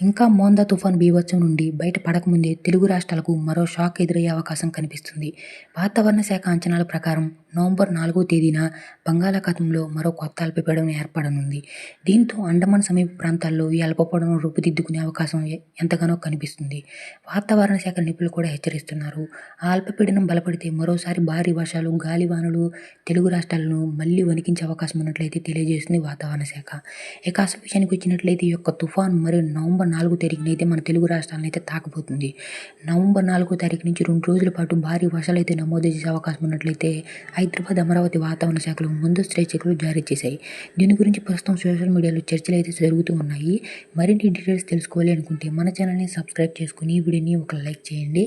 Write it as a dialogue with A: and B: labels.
A: ఇంకా మోందా తుఫాన్ బీభత్సం నుండి బయట పడకముందే తెలుగు రాష్ట్రాలకు మరో షాక్ ఎదురయ్యే అవకాశం కనిపిస్తుంది. వాతావరణ శాఖ అంచనాల ప్రకారం నవంబర్ నాలుగో తేదీన బంగాళాఖాతంలో మరో కొత్త అల్పపీడనం ఏర్పడనుంది. దీంతో అండమాన్ సమీప ప్రాంతాల్లో ఈ అల్పపీడనం రూపుదిద్దుకునే అవకాశం ఎంతగానో కనిపిస్తుంది. వాతావరణ శాఖ నిపుణులు కూడా హెచ్చరిస్తున్నారు. ఆ అల్పపీడనం బలపడితే మరోసారి భారీ వర్షాలు గాలివానలు తెలుగు రాష్ట్రాలను మళ్ళీ వణికించే అవకాశం ఉన్నట్లయితే తెలియజేస్తుంది వాతావరణ శాఖ. ఇక అసలు విషయానికి వచ్చినట్లయితే ఈ యొక్క తుఫాన్ మరియు నవంబర్ నాలుగో తారీఖున అయితే మన తెలుగు రాష్ట్రాలను అయితే తాకబోతుంది నవంబర్ నాలుగో తారీఖు నుంచి రెండు రోజుల పాటు భారీ వర్షాలు అయితే నమోదు చేసే అవకాశం ఉన్నట్లయితే హైదరాబాద్ అమరావతి వాతావరణ శాఖలు ముందస్తు హెచ్చరికలు జారీ చేశాయి. దీని గురించి ప్రస్తుతం సోషల్ మీడియాలో చర్చలు అయితే జరుగుతూ ఉన్నాయి. మరిన్ని డీటెయిల్స్ తెలుసుకోవాలి అనుకుంటే మన ఛానల్ని సబ్స్క్రైబ్ చేసుకుని ఈ వీడియోని ఒక లైక్ చేయండి.